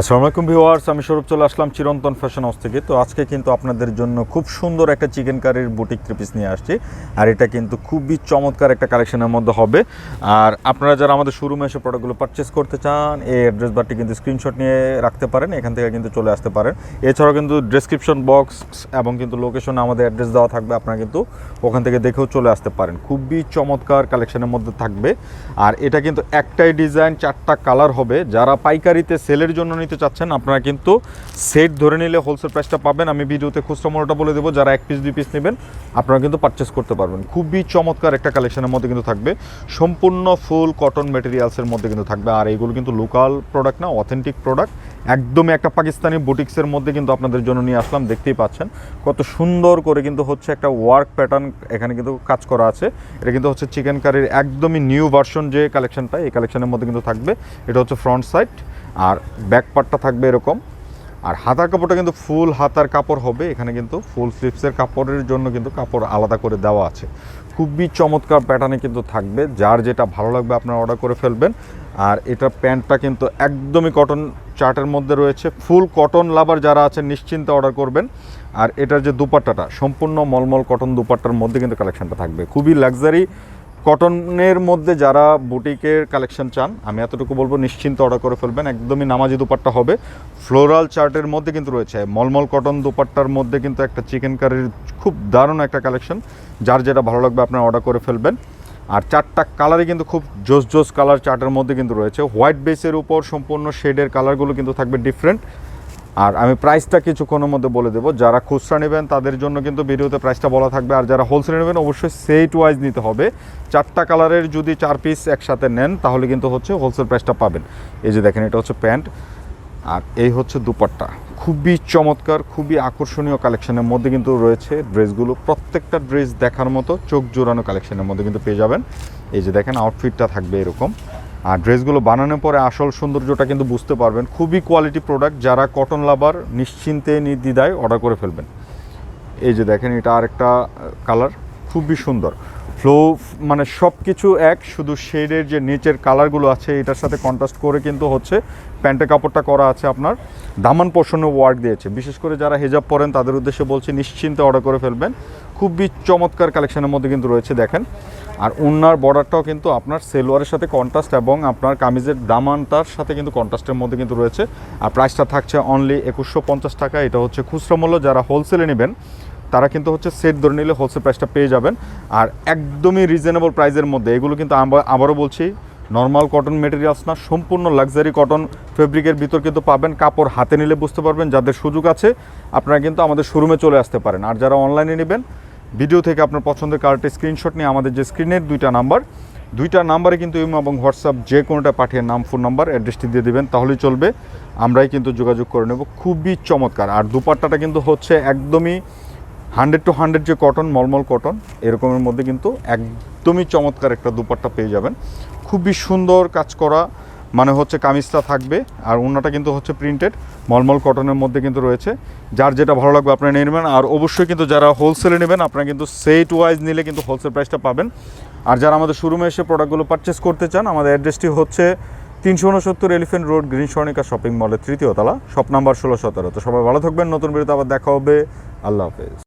আসসালামু আলাইকুম ভিউয়ার্স, আমি স্বরূপ চলে আসলাম চিরন্তন ফ্যাশন হাউস থেকে। তো আজকে কিন্তু আপনাদের জন্য খুব সুন্দর একটা চিকেন কারির বুটিক থ্রি পিস নিয়ে আসছি। আর এটা কিন্তু খুবই চমৎকার একটা কালেকশনের মধ্যে হবে। আর আপনারা যারা আমাদের শোরুমে এসে প্রোডাক্টগুলো পারচেস করতে চান, এই অ্যাড্রেস বারটি কিন্তু স্ক্রিনশট নিয়ে রাখতে পারেন, এখান থেকে কিন্তু চলে আসতে পারেন। এছাড়াও কিন্তু ডেসক্রিপশন বক্স এবং কিন্তু লোকেশনে আমাদের অ্যাড্রেস দেওয়া থাকবে, আপনারা কিন্তু ওখান থেকে দেখেও চলে আসতে পারেন। খুবই চমৎকার কালেকশনের মধ্যে থাকবে। আর এটা কিন্তু একটাই ডিজাইন চারটা কালার হবে। যারা পাইকারিতে সেলের জন্য নিতে চাচ্ছেন, আপনারা কিন্তু সেট ধরে নিলে হোলসেল প্রাইসটা পাবেন। আমি ভিডিওতে খুচরা মূল্যটা বলে দেবো, যারা এক পিস দুই পিস নেবেন, আপনারা কিন্তু পারচেস করতে পারবেন। খুবই চমৎকার একটা কালেকশনের মধ্যে কিন্তু থাকবে। সম্পূর্ণ ফুল কটন মেটেরিয়ালসের মধ্যে কিন্তু থাকবে। আর এইগুলো কিন্তু লোকাল প্রোডাক্ট না অথেন্টিক প্রোডাক্ট একদমই একটা পাকিস্তানি বুটিক্সের মধ্যে কিন্তু আপনাদের জন্য নিয়ে আসলাম, দেখতেই পাচ্ছেন। কত সুন্দর করে কিন্তু হচ্ছে একটা ওয়ার্ক প্যাটার্ন এখানে কিন্তু কাজ করা আছে। এটা কিন্তু হচ্ছে চিকেন কারির একদমই নিউ ভার্সন যে কালেকশনটা এই কালেকশনের মধ্যে কিন্তু থাকবে। এটা হচ্ছে ফ্রন্ট সাইড আর ব্যাক পার্টটা থাকবে এরকম। আর হাতার কাপড়টা কিন্তু ফুল হাতার কাপড় হবে। এখানে কিন্তু ফুল স্লিপসের কাপড়ের জন্য কিন্তু কাপড় আলাদা করে দেওয়া আছে। খুবই চমৎকার প্যাটার্নে কিন্তু থাকবে। যার যেটা ভালো লাগবে আপনারা অর্ডার করে ফেলবেন। আর এটা প্যান্টটা কিন্তু একদমই কটন চার্টের মধ্যে রয়েছে। ফুল কটন লাভার যারা আছেন, নিশ্চিন্তে অর্ডার করবেন। আর এটার যে দুপাট্টাটা, সম্পূর্ণ মলমল কটন দুপাট্টার মধ্যে কিন্তু কালেকশনটা থাকবে। খুবই লাক্সারি কটনের মধ্যে যারা বুটিকের কালেকশন চান, আমি এতটুকু বলব, নিশ্চিন্ত অর্ডার করে ফেলবেন। একদমই নামাজি দুপাট্টা হবে। ফ্লোরাল চার্টের মধ্যে কিন্তু রয়েছে। মলমল কটন দুপাট্টার মধ্যে কিন্তু একটা চিকেন কারির খুব দারুণ একটা কালেকশন যার যেটা ভালো লাগবে, আপনারা অর্ডার করে ফেলবেন। আর চারটা কালারই কিন্তু খুব জোস জোস কালার চার্টের মধ্যে কিন্তু রয়েছে। হোয়াইট বেসের উপর সম্পূর্ণ শেডের কালারগুলো কিন্তু থাকবে ডিফারেন্ট আর আমি প্রাইসটা কিছুক্ষণের মধ্যে বলে দেবো। যারা খুচরা নেবেন, তাদের জন্য কিন্তু ভিডিওতে প্রাইসটা বলা থাকবে। আর যারা হোলসেল নেবেন, অবশ্যই সেট ওয়াইজ নিতে হবে। চারটা কালারের যদি চার পিস একসাথে নেন, তাহলে কিন্তু হচ্ছে হোলসেল প্রাইসটা পাবেন। এই যে দেখেন, এটা হচ্ছে প্যান্ট। আর এই হচ্ছে দুপাট্টা। খুবই চমৎকার, খুবই আকর্ষণীয় কালেকশনের মধ্যে কিন্তু রয়েছে ড্রেসগুলো। প্রত্যেকটা ড্রেস দেখার মতো চোখ জোড়ানো কালেকশনের মধ্যে কিন্তু পেয়ে যাবেন। এই যে দেখেন আউটফিটটা থাকবে এরকম। আর ড্রেসগুলো বানানোর পরে আসল সৌন্দর্যটা কিন্তু বুঝতে পারবেন। খুবই কোয়ালিটি প্রোডাক্ট যারা কটন লাভার নিশ্চিন্তে নির্দ্বিধায় অর্ডার করে ফেলবেন। এই যে দেখেন, এটা আরেকটা কালার খুবই সুন্দর। ফ্লো মানে সব কিছু এক, শুধু শেডের যে নিচের কালারগুলো আছে, এটার সাথে কন্ট্রাস্ট করে কিন্তু হচ্ছে প্যান্টের কাপড়টা করা আছে আপনার দামান পোষণে ওয়ার্ক দিয়েছে। বিশেষ করে যারা হেজাব পরেন, তাদের উদ্দেশ্যে বলছি নিশ্চিন্তে অর্ডার করে ফেলবেন। খুবই চমৎকার কালেকশনের মধ্যে কিন্তু রয়েছে, দেখেন। আর ওনার বর্ডারটাও কিন্তু আপনার সেলোয়ারের সাথে কন্ট্রাস্ট এবং আপনার কামিজের দামানটার সাথে কিন্তু কন্ট্রাস্টের মধ্যে কিন্তু রয়েছে। আর প্রাইসটা থাকছে অনলি একুশশো টাকা। এটা হচ্ছে খুচরা মূল্য। যারা হোলসেলে নেবেন তারা কিন্তু হচ্ছে সেট ধরে নিলে হোলসেল প্রাইসটা পেয়ে যাবেন। আর একদমই রিজনেবল প্রাইসের মধ্যে এগুলো কিন্তু আবার- আবারও বলছি নর্মাল কটন মেটেরিয়ালস না, সম্পূর্ণ লাক্সারি কটন ফেব্রিকের ভিতর কিন্তু পাবেন। কাপড় হাতে নিলে বুঝতে পারবেন, যাদের সুযোগ আছে, আপনারা কিন্তু আমাদের শোরুমে চলে আসতে পারেন। আর যারা অনলাইনে নেবেন ভিডিও থেকে আপনার পছন্দের কার্ডের স্ক্রিনশট নিয়ে আমাদের যে স্ক্রিনের দুইটা নাম্বার দুইটা নাম্বারে কিন্তু ইমো এবং হোয়াটসঅ্যাপ যে কোনোটা পাঠিয়ে নাম ফোন নাম্বার অ্যাড্রেসটি দিয়ে দেবেন, তাহলেই চলবে। আমরাই কিন্তু যোগাযোগ করে নেব। খুবই চমৎকার। আর দুপাট্টাটা কিন্তু হচ্ছে একদমই হান্ড্রেড টু হান্ড্রেড যে কটন, মলমল কটন, এরকমের মধ্যে কিন্তু একদমই চমৎকার একটা দুপাট্টা পেয়ে যাবেন। খুবই সুন্দর কাজ করা মানে হচ্ছে কামিজটা থাকবে, আর অন্যটা কিন্তু হচ্ছে প্রিন্টেড মলমল কটনের মধ্যে কিন্তু রয়েছে। যার যেটা ভালো লাগবে আপনারা নিয়ে নেবেন, আর অবশ্যই কিন্তু যারা হোলসেলে নেবেন, আপনারা কিন্তু সেট ওয়াইজ নিলে কিন্তু হোলসেল প্রাইসটা পাবেন। আর যারা আমাদের শোরুমে এসে প্রোডাক্টগুলো পারচেস করতে চান, আমাদের অ্যাড্রেসটি হচ্ছে তিনশো উনসত্তর elephant road green Swarnika shopping মলের তৃতীয় তলা শপ নাম্বার ষোলো সতেরো। তো সবাই ভালো থাকবেন, নতুন বিরতি আবার দেখা হবে। আল্লাহ হাফেজ।